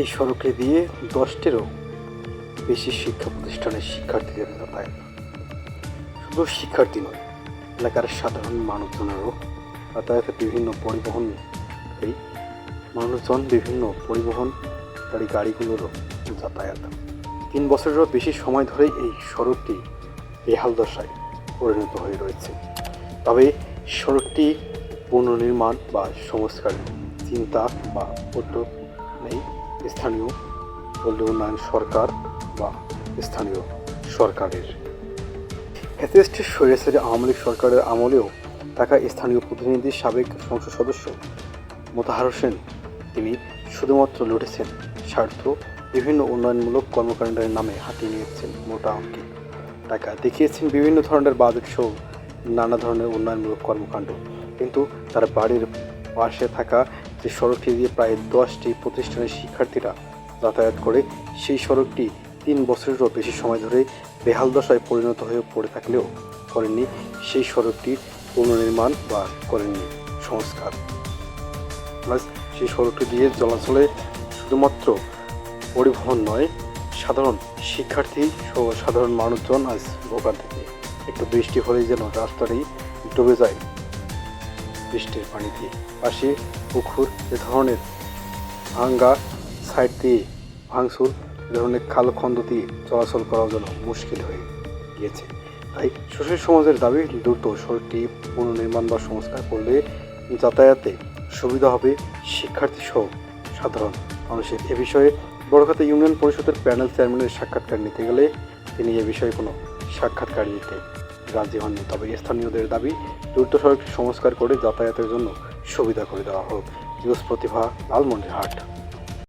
এই সড়কে দিয়ে দশটিরও বেশি শিক্ষা প্রতিষ্ঠানের শিক্ষার্থীদের যাতায়াত শুধু শিক্ষার্থী নয়, এলাকার সাধারণ মানুষজনেরও যাতায়াতে বিভিন্ন পরিবহন মানুষজন বিভিন্ন পরিবহনকারী গাড়িগুলোরও যাতায়াত। তিন বছরেরও বেশি সময় ধরে এই সড়কটি বেহাল দশায় পরিণত হয়ে রয়েছে। তবে সড়কটি পুনর্নির্মাণ বা সংস্কারের চিন্তা বা উদ্যোগ নেই। স্থানীয় পল্লী উন্নয়ন সরকার বা স্থানীয় সরকারের। ফ্যাসিস্ট স্বৈরাচারী আওয়ামী লীগ সরকারের আমলেও থাকা স্থানীয় প্রতিনিধি, সাবেক সংসদ সদস্য মোতাহার হোসেন, তিনি শুধুমাত্র লুটেছেন স্বার্থ, বিভিন্ন উন্নয়নমূলক কর্মকাণ্ডের নামে হাতিয়ে নিয়েছেন মোটা অঙ্কে। টাকা দেখিয়েছেন বিভিন্ন ধরনের বাজেট সহ নানা ধরনের উন্নয়নমূলক কর্মকাণ্ড, কিন্তু তার বাড়ির পাশে থাকা যে সড়কটি দিয়ে প্রায় দশটি প্রতিষ্ঠানের শিক্ষার্থীরা যাতায়াত করে, সেই সড়কটি তিন বছরেরও বেশি সময় ধরে বেহাল দশায় পরিণত হয়ে পড়ে থাকলেও করেননি। সেই সড়কটির পুনর্নির্মাণ বা করেননি, সংস্কার। প্লাস সেই সড়কটি দিয়ে চলাচলে শুধুমাত্র পরিবহন নয়, সাধারণ শিক্ষার্থী সহ সাধারণ মানুষজন আজ ভোগান্তিতে। একটু বৃষ্টি হলেই যেন রাস্তাটি ডুবে যায়। বৃষ্টির পানি দিয়ে পাশে পুকুর, এ ধরনের ভাঙ্গা সাইড দিয়ে ভাঙচুর, এ ধরনের খালখন্দ দিয়ে চলাচল করার জন্য মুশকিল হয়ে গিয়েছে। তাই সুশীল সমাজের দাবি, দ্রুত সড়কটি পুনর্নির্মাণ বা সংস্কার করলে যাতায়াতে সুবিধা হবে শিক্ষার্থী সহ সাধারণ মানুষের। এ বিষয়ে বড়খাতা ইউনিয়ন পরিষদের প্যানেল চেয়ারম্যানের সাক্ষাৎকার নিতে গেলে তিনি এ বিষয়ে কোনো সাক্ষাৎকার নিতে রাজি হননি। তবে স্থানীয়দের দাবি, দ্রুত সড়কটি সংস্কার করে যাতায়াতের জন্য সুবিধা করে দেওয়া হোক। নিউজ প্রতিভা লালমন্ডিরহাট